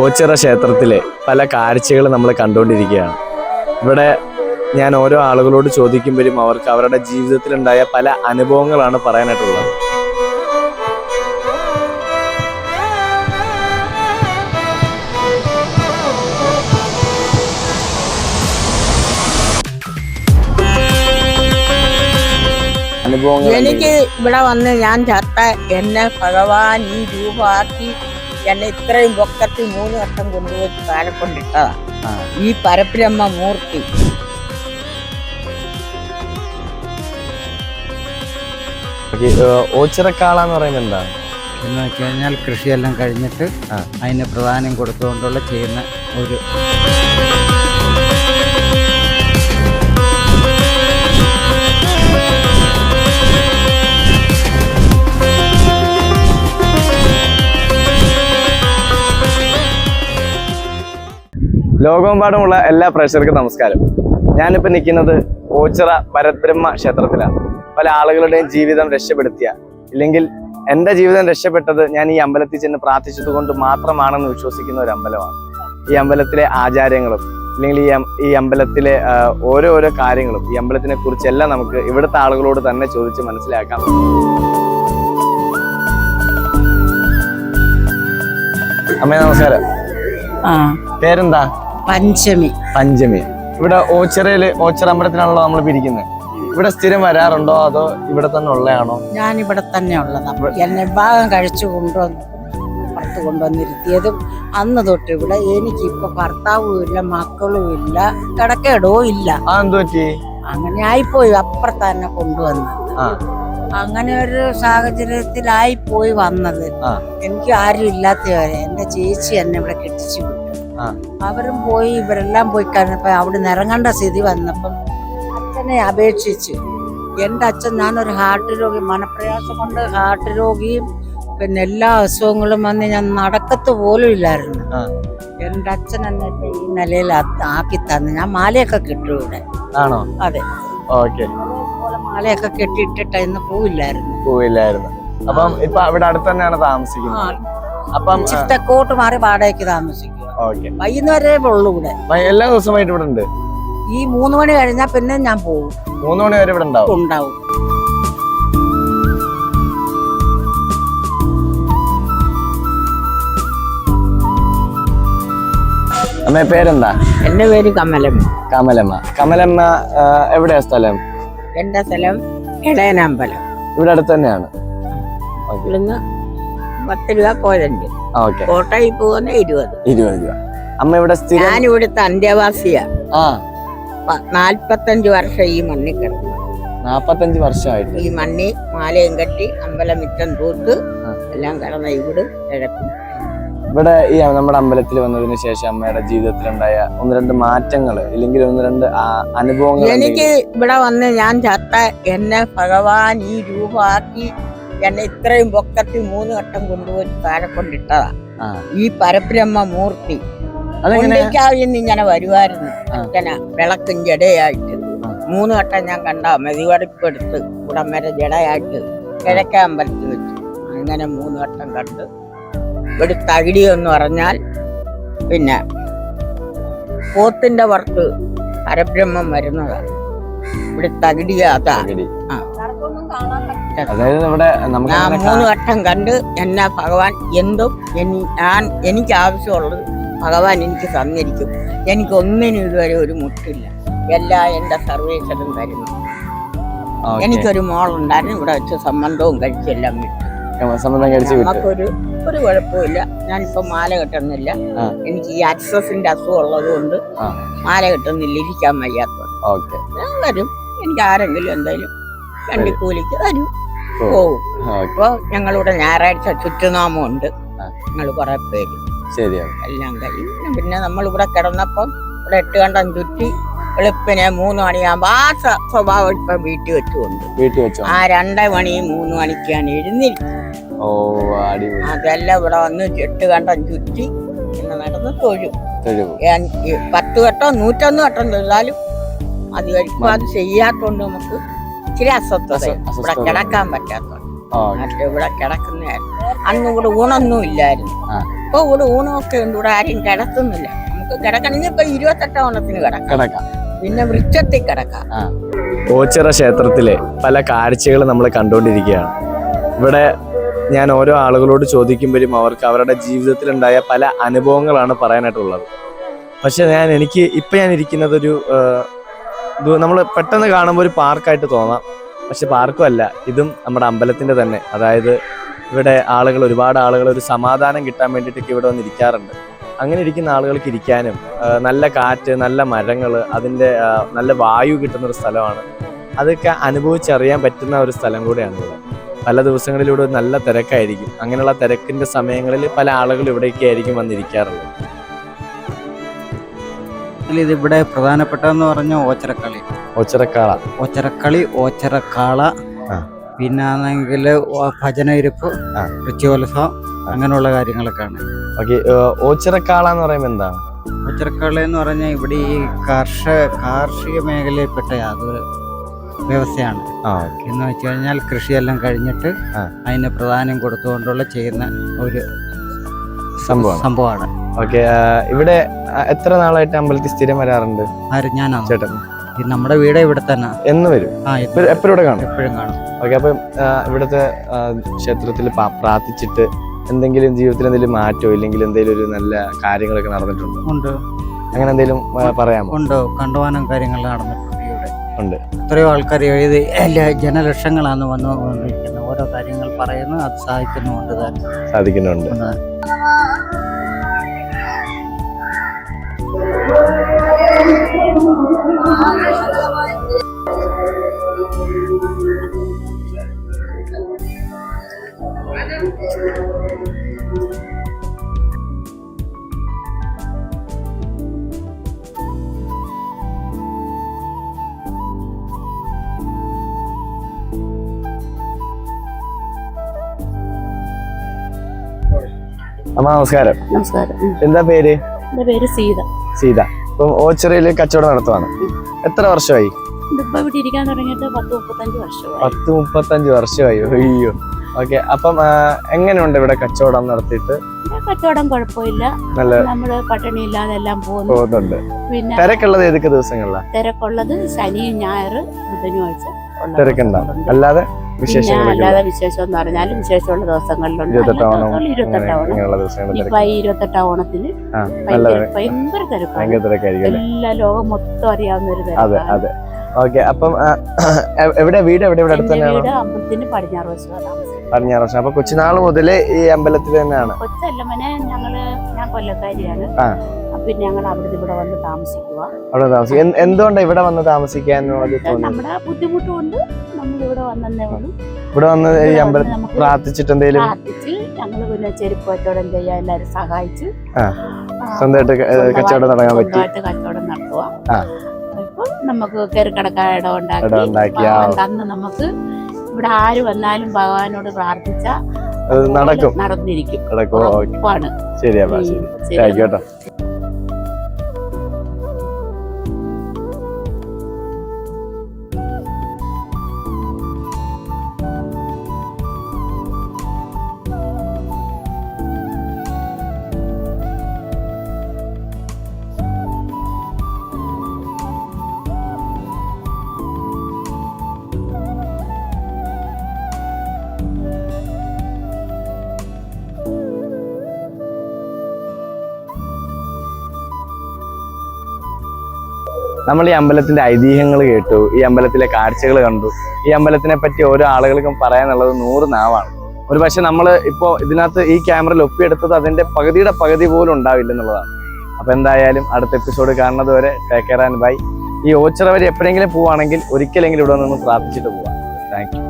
ഓച്ചിറ ക്ഷേത്രത്തിലെ പല കാഴ്ചകൾ നമ്മൾ കണ്ടുകൊണ്ടിരിക്കുകയാണ്. ഇവിടെ ഞാൻ ഓരോ ആളുകളോട് ചോദിക്കുമ്പോഴും അവർക്ക് അവരുടെ ജീവിതത്തിലുണ്ടായ പല അനുഭവങ്ങളാണ് പറയാനായിട്ടുള്ളത്. എനിക്ക് ഇവിടെ വന്ന് ഞാൻ ചത്ത എന്നെ ഭഗവാൻ ഈ രൂപമാക്കി എന്നെ ഇത്രയും പൊക്കത്തിൽ മൂന്ന് വട്ടം കൊണ്ടുപോയി താഴെ കൊണ്ടിട്ടതാ. ഈ പരപ്പിലമ്മ മൂർത്തി. ഓച്ചിറക്കാളെന്ന് ഏ, ഓച്ചിറക്കാള എന്ന് പറയുന്നത് എന്താണ് എന്ന് വെച്ച് കഴിഞ്ഞാൽ കൃഷിയെല്ലാം കഴിഞ്ഞിട്ട്. അതിന് പ്രധാനം കൊടുത്തുകൊണ്ടുള്ള ചെയ്യുന്ന ഒരു ലോകമെമ്പാടുമുള്ള എല്ലാ പ്രേക്ഷകർക്കും നമസ്കാരം. ഞാനിപ്പോൾ നിൽക്കുന്നത് ഓച്ചിറ പരബ്രഹ്മ ക്ഷേത്രത്തിലാണ്. പല ആളുകളുടെയും ജീവിതം രക്ഷപ്പെടുത്തിയ ഇല്ലെങ്കിൽ എന്റെ ജീവിതം രക്ഷപ്പെട്ടത് ഞാൻ ഈ അമ്പലത്തിൽ ചെന്ന് പ്രാർത്ഥിച്ചത് കൊണ്ട് മാത്രമാണെന്ന് വിശ്വസിക്കുന്ന ഒരു അമ്പലമാണ്. ഈ അമ്പലത്തിലെ ആചാരങ്ങളും അല്ലെങ്കിൽ ഈ ഈ അമ്പലത്തിലെ ഓരോരോ ഓരോ ഓരോ കാര്യങ്ങളും ഈ അമ്പലത്തിനെ കുറിച്ചെല്ലാം നമുക്ക് ഇവിടുത്തെ ആളുകളോട് തന്നെ ചോദിച്ച് മനസ്സിലാക്കാം. അമ്മേ നമസ്കാരം. പേരെന്താ? പഞ്ചമി. പഞ്ചമി. ഇവിടെ ഓച്ചിറയിൽ ഓച്ചിറ അമ്പലത്തിനാണല്ലോ നമ്മൾ പിരിക്കുന്നത് ഇവിടെ സ്ഥിരം വരാറുണ്ടോ? അതോ ഇവിടെ തന്നെ ഉള്ളതാണോ? ഞാൻ ഇവിടെ തന്നെ ഉള്ളതാണ് എന്നെ ഭാഗം കഴിച്ചു കൊണ്ടുവന്നു പുറത്ത് കൊണ്ടുവന്നിരുത്തിയതും അന്ന് തൊട്ട് ഇവിടെ എനിക്ക് എനിക്കിപ്പോ ഭർത്താവും ഇല്ല മക്കളും ഇല്ല കിടക്കേടോ ഇല്ല. അങ്ങനെ ആയിപ്പോയി അപ്പുറത്ത് തന്നെ കൊണ്ടുവന്നത്. അങ്ങനെ ഒരു സാഹചര്യത്തിലായി പോയി വന്നത് എനിക്ക് ആരും ഇല്ലാത്തവരെ എന്റെ ചേച്ചി എന്നെ ഇവിടെ കെട്ടിച്ചു. അവരും പോയി ഇവരെല്ലാം പോയി കഴിഞ്ഞപ്പോ അവിടെ ഇറങ്ങേണ്ട സ്ഥിതി വന്നപ്പം അച്ഛനെ അപേക്ഷിച്ച്. എന്റെ അച്ഛൻ ഞാനൊരു ഹാർട്ട് രോഗി മനപ്രയാസം കൊണ്ട് ഹാർട്ട് രോഗിയും പിന്നെ എല്ലാ അസുഖങ്ങളും വന്ന് ഞാൻ നടക്കത്ത് പോലും ഇല്ലായിരുന്നു. എന്റെ അച്ഛൻ എന്നെ ഈ നിലയിൽ ആക്കി തന്നു. ഞാൻ മാലയൊക്കെ കിട്ടും ഇവിടെ. ആണോ? അതെ. ഓക്കെ. മാലയൊക്കെ കെട്ടിയിട്ടിട്ട് ഇന്ന് പോവില്ലായിരുന്നു. പോവില്ലായിരുന്നു. അപ്പം ഇപ്പൊ അവിടെ അടുത്ത് തന്നെയാണ് താമസിക്കുന്നത്. അപ്പം ചിത്തക്കോട്ട് മാറി വാടകയ്ക്ക് താമസിക്കും. ഓക്കെ വൈകുന്നേരേ ഉള്ളൂ ഇവിടെ. എല്ലാ ദിവസമായിട്ട് ഇവിടെ ഉണ്ട്? ഈ മൂന്ന് മണി കഴിഞ്ഞാൽ പിന്നെ ഞാൻ പോകും. മൂന്ന് മണി വരെ ഇവിടെ ഉണ്ടാവും? ഉണ്ടാവും. അമ്മ പേരെന്താ? എന്റെ പേര് കമലമ്മ. കമലമ്മ. കമലമ്മ എവിടെയാ സ്ഥലം? എന്റെ സ്ഥലം ഇളയനമ്പലം. ഇവിടെ അടുത്ത് തന്നെയാണ്. ഇവിടുന്ന് പത്ത് രൂപ ഓക്കെ. കോട്ടയിൽ പോകുന്ന ഇരുപത്. ഇരുപത് രൂപ. അമ്മ ഇവിടെ ഞാൻ ഇവിടുത്തെ അന്ത്യവാസിയാ. നാല്പത്തഞ്ച് വർഷം ഈ മണ്ണിൽ കിടന്നു നാപ്പത്തഞ്ച് വർഷമായിട്ട്. ഈ മണ്ണി മാലയും കെട്ടി അമ്പലം മിറ്റം തൂത്ത് എല്ലാം കിടന്ന ഇവിടെ കിടക്കും ഇവിടെ ഈ നമ്മുടെ അമ്പലത്തിൽ വന്നതിന് ശേഷം അമ്മയുടെ ജീവിതത്തിലുണ്ടായ ഒന്ന് രണ്ട് മാറ്റങ്ങൾ ഇല്ലെങ്കിൽ ഒന്ന് രണ്ട് അനുഭവങ്ങൾ എനിക്ക് ഇവിടെ വന്ന് ഞാൻ ചത്ത എന്നെ ഭഗവാൻ ഈ രൂപമാക്കി എന്നെ ഇത്രയും പൊക്കത്തിൽ മൂന്ന് ഘട്ടം കൊണ്ടുപോയി താഴെ കൊണ്ടിട്ടതാ ഈ പരബ്രഹ്മ മൂർത്തി കൊണ്ടിക്കാവിന്ന് ഇങ്ങനെ വരുമായിരുന്നു ആ. ഇങ്ങനെ വിളക്കും ജടയായിട്ട് ആ. മൂന്ന് വട്ടം ഞാൻ കണ്ട മെതിവടിപ്പെടുത്ത് ഉടം വരെ ജടയായിട്ട് കിഴക്കേ അമ്പലത്തിൽ വെച്ചു. അങ്ങനെ മൂന്ന് ഘട്ടം കണ്ട് ഇവിടെ തകിടി എന്ന് പറഞ്ഞാൽ പിന്നെ പോത്തിന്റെ പുറത്ത് പരബ്രഹ്മം വരുന്നതാണ് ഇവിടെ തകിടി അതാ അതായത് ഇവിടെ നമുക്ക് ഞാൻ മൂന്ന് വട്ടം കണ്ട് എന്നെ ഭഗവാൻ എന്തും ഞാൻ എനിക്ക് ആവശ്യമുള്ളത് ഭഗവാൻ എനിക്ക് തന്നിരിക്കും. എനിക്ക് ഒന്നിനും ഇതുവരെ ഒരു മുട്ടില്ല. എല്ലാ എന്റെ സർവീസിലും തരുന്നു. എനിക്കൊരു മോളുണ്ടായിരുന്നു. ഇവിടെ വെച്ച് സംബന്ധവും കഴിച്ചെല്ലാം വിട്ടു. കഴിച്ച് നമുക്കൊരു ഒരു കുഴപ്പമില്ല ഞാനിപ്പോ മാല കെട്ടുന്നില്ല. എനിക്ക് ഈ അക്സസിന്റെ അസുഖം ഉള്ളത് കൊണ്ട് മാല കെട്ടുന്നില്ല. ഇരിക്കാൻ വയ്യാത്ത ഞാൻ വരും. എനിക്ക് ആരെങ്കിലും എന്തായാലും വണ്ടി കൂലിക്ക് തരും ഇപ്പൊ ഞങ്ങളിവിടെ ഞായറാഴ്ച ചുറ്റുനാമം ഉണ്ട്. ഞങ്ങൾ കുറെ പേര്. ശരിയാണ് എല്ലാം കഴിയും പിന്നെ നമ്മൾ ഇവിടെ കിടന്നപ്പം ഇവിടെ എട്ട് കണ്ടം ചുറ്റി വെളുപ്പിനെ മൂന്ന് മണിയാകുമ്പോ ആ സ്വ- സ്വഭാവം ഇപ്പൊ വീട്ടിൽ വെച്ചുകൊണ്ട്. വീട്ടിൽ വെച്ചു? ആ രണ്ടര മണി മൂന്ന് മണിക്കാണ് എഴുന്നിരിക്കും ഓ അടിപൊളി. അതെല്ലാം ഇവിടെ വന്ന് എട്ട് കണ്ടം ചുറ്റി പിന്നെ നടന്ന് തൊഴും. പത്ത് വട്ടം നൂറ്റൊന്ന് വട്ടം തൊഴിലാലും അത് കഴിക്കുമ്പോ അത് ചെയ്യാത്തോണ്ട് നമുക്ക് ഇച്ചിരി അസ്വസ്ഥത അസ്വ- ഇവിടെ. കിടക്കാൻ പറ്റാത്ത. ഇവിടെ കിടക്കുന്നതായിരുന്നു. അന്ന് ഇവിടെ ഊണൊന്നും ഇല്ലായിരുന്നു. ഇപ്പൊ ഇവിടെ ഊണമൊക്കെ ഉണ്ട് ഇവിടെ ആരും കിടത്തുന്നില്ല. നമുക്ക് കിടക്കണമെങ്കിൽ ഇപ്പൊ ഇരുപത്തെട്ടാം ഓണത്തിന് കിടക്കാം. കിടക്കാം. പിന്നെ വൃക്ഷത്തിൽ കിടക്കാം. ഓച്ചിറ ക്ഷേത്രത്തിലെ പല കാഴ്ചകൾ നമ്മൾ കണ്ടുകൊണ്ടിരിക്കുകയാണ്. ഇവിടെ ഞാൻ ഓരോ ആളുകളോട് ചോദിക്കുമ്പോഴും അവർക്ക് അവരുടെ ജീവിതത്തിലുണ്ടായ പല അനുഭവങ്ങളാണ് പറയാനായിട്ടുള്ളത്. പക്ഷെ ഞാൻ എനിക്ക് ഇപ്പം ഞാൻ ഇരിക്കുന്നത് ഒരു നമ്മൾ പെട്ടെന്ന് കാണുമ്പോൾ ഒരു പാർക്കായിട്ട് തോന്നാം. പക്ഷെ പാർക്കും അല്ല ഇതും നമ്മുടെ അമ്പലത്തിന്റെ തന്നെ. അതായത് ഇവിടെ ആളുകൾ ഒരുപാട് ആളുകൾ ഒരു സമാധാനം കിട്ടാൻ വേണ്ടിയിട്ടൊക്കെ ഇവിടെ വന്ന് ഇരിക്കാറുണ്ട്. അങ്ങനെ ഇരിക്കുന്ന ആളുകൾക്ക് ഇരിക്കാനും നല്ല കാറ്റ് നല്ല മരങ്ങൾ അതിന്റെ നല്ല വായു കിട്ടുന്ന ഒരു സ്ഥലമാണ്. അതൊക്കെ അനുഭവിച്ചറിയാൻ പറ്റുന്ന ഒരു സ്ഥലം കൂടെയാണ് ഇവിടെ പല ദിവസങ്ങളിലൂടെ നല്ല തിരക്കായിരിക്കും. അങ്ങനെയുള്ള തിരക്കിന്റെ സമയങ്ങളിൽ പല ആളുകൾ ഇവിടേക്ക് ആയിരിക്കും വന്നിരിക്കാറുള്ളത് ഇത് ഇവിടെ പ്രധാനപ്പെട്ടതെന്ന് പറഞ്ഞ ഓച്ചറക്കളി. ഒച്ചറക്കാള ഓച്ചറക്കളി ഓച്ചറക്കാള ആ. പിന്നെ ആണെങ്കിൽ ഭജന ഇരിപ്പ് ആ. അങ്ങനെയുള്ള കാര്യങ്ങളൊക്കെയാണ്. ഓക്കെ ഓച്ചിറക്കാള എന്ന് പറയുമ്പോൾ എന്താ? ഓച്ചറക്കളി എന്ന് പറഞ്ഞാൽ ഇവിടെ ഈ കാർഷിക കാർഷിക മേഖലയിൽപ്പെട്ട യാതൊരു വ്യവസ്ഥയാണ്. ആ എന്ന് വെച്ച് കഴിഞ്ഞാൽ കൃഷിയെല്ലാം കഴിഞ്ഞിട്ട് ആ. അതിന് പ്രധാനം കൊടുത്തുകൊണ്ടുള്ള ചെയ്യുന്ന ഒരു സംഭവമാണ്. സംഭവമാണ്. ഓക്കെ ഇവിടെ എത്ര നാളായിട്ട് അമ്പലത്തിൽ സ്ഥിരം വരാറുണ്ട്? ആര്? ഞാനാണ്? ചേട്ടൻ. നമ്മുടെ വീട് ഇവിടെ തന്നെ. എന്ന് വരും. എപ്പോഴും ഇവിടെ കാണും? എപ്പോഴും കാണും. ഓക്കെ അപ്പം ഇവിടുത്തെ ക്ഷേത്രത്തിൽ പ്രാർത്ഥിച്ചിട്ട് എന്തെങ്കിലും ജീവിതത്തിൽ എന്തെങ്കിലും മാറ്റോ ഇല്ലെങ്കിൽ എന്തെങ്കിലും ഒരു നല്ല കാര്യങ്ങളൊക്കെ നടന്നിട്ടുണ്ടോ? ഉണ്ട്. അങ്ങനെ എന്തെങ്കിലും പറയാമോ? ഉണ്ട്. കണ്ടുവാനം കാര്യങ്ങൾ നടന്നിട്ടുണ്ട് ഇവിടെ. ഉണ്ട്. എത്രയോ ആൾക്കാർ എഴുതി ജനലക്ഷങ്ങളാണ് വന്നുകൊണ്ടിരിക്കുന്നത് ഓരോ കാര്യങ്ങൾ പറയുന്നു അത് സാധിക്കുന്നുമുണ്ട് താനും. സാധിക്കുന്നുണ്ട്. അമ്മ നമസ്കാരം. നമസ്കാരം. എന്താ പേര്? പേര് സീത. സീത. ഇപ്പം ഓച്ചിറയിൽ കച്ചവടം നടത്തുവാണ്. എത്ര വർഷമായി? പത്ത് മുപ്പത്തഞ്ച് വർഷമായി. അയ്യോ. ഓക്കെ. അപ്പം എങ്ങനെയുണ്ട് ഇവിടെ കച്ചവടം നടത്തിയിട്ട്? കച്ചവടം കുഴപ്പമില്ല. നല്ല നമ്മൾ പട്ടിണിയില്ലാതെ എല്ലാം പോകുന്നു. പോകുന്നുണ്ട്. പിന്നെ തിരക്കുള്ളത് ഏതൊക്കെ ദിവസങ്ങളിലാണ് തിരക്കുള്ളത് ശനിയും ഞായർ ബുധനുമാഴ്ച തിരക്കുണ്ടാവും. അല്ലാതെ അല്ലാതെ വിശേഷം എന്ന് പറഞ്ഞാൽ വിശേഷമുള്ള ദിവസങ്ങളിലുണ്ട്. ഇരുപത്തെട്ടാം ഓണം അല്ലാത്ത ഇരുപത്തെട്ടാം ഓണം അങ്ങനെയുള്ള ദിവസങ്ങളിൽ ഇപ്പൊ ഈ ഇരുപത്തെട്ടാം ഓണത്തിന് ഭയങ്കര തിരക്ക്. ഭയങ്കര തിരക്കാണ്. എല്ലാ ലോകം മൊത്തം അറിയാവുന്ന ഒരു അതെ അതെ. ഓക്കെ അപ്പം എവിടെ വീട്? എവിടെ ഇവിടെ അടുത്ത് തന്നെയാണോ? പടിഞ്ഞാറ് താമസിക്കുന്നത്. പടിഞ്ഞാറ് വശം. അപ്പൊ കൊച്ചുനാൾ മുതലേ ഈ അമ്പലത്തിൽ തന്നെയാണ്. കൊച്ചല്ല ഞങ്ങൾ ഞാൻ കൊല്ലക്കാരിയാണ്. പിന്നെ ഞങ്ങൾ അവിടെ ഇവിടെ വന്ന് താമസിക്കുക അവിടെ താമസിക്കുക എന്തുകൊണ്ടാണ് ഇവിടെ വന്ന് താമസിക്കാൻ നമ്മുടെ ബുദ്ധിമുട്ട് കൊണ്ട് നമ്മൾ ഇവിടെ വന്നേ ഉള്ളൂ ഇവിടെ വന്ന് ഈ പ്രാർത്ഥിച്ചിട്ട് എന്തെങ്കിലും പ്രാർത്ഥിച്ച് ഞങ്ങൾ പിന്നെ ചെരുപ്പ് കച്ചവടം ചെയ്യാൻ എല്ലാവരും സഹായിച്ച് സ്വന്തമായിട്ട് കച്ചവടം നടക്കാൻ പറ്റി. കച്ചവടം നടത്തുക. ഇപ്പൊ നമുക്ക് കയറിക്കിടക്കാൻ ഇടം ഉണ്ടാക്കി തന്ന് നമുക്ക് ഇവിടെ ആര് വന്നാലും ഭഗവാനോട് പ്രാർത്ഥിച്ച നടക്കും. നടന്നിരിക്കും. ശരി. ശരി. കേട്ടോ. നമ്മൾ ഈ അമ്പലത്തിന്റെ ഐതിഹ്യങ്ങൾ കേട്ടു ഈ അമ്പലത്തിലെ കാഴ്ചകൾ കണ്ടു. ഈ അമ്പലത്തിനെ പറ്റി ഓരോ ആളുകൾക്കും പറയാനുള്ളത് നൂറ് നാവാണ്. ഒരു പക്ഷെ നമ്മൾ ഇപ്പോൾ ഇതിനകത്ത് ഈ ക്യാമറയിൽ ഒപ്പിയെടുത്തത് അതിന്റെ പകുതിയുടെ പകുതി പോലും ഉണ്ടാവില്ല എന്നുള്ളതാണ്. അപ്പൊ എന്തായാലും അടുത്ത എപ്പിസോഡ് കാണുന്നത് വരെ ടേക്ക് കെയർ ആൻഡ് ബൈ ഈ ഓച്ചിറ വരെ എപ്പോഴെങ്കിലും പോവാണെങ്കിൽ ഒരിക്കലെങ്കിലും ഇവിടെ നിന്ന് പ്രാർത്ഥിച്ചിട്ട് പോവാം. താങ്ക്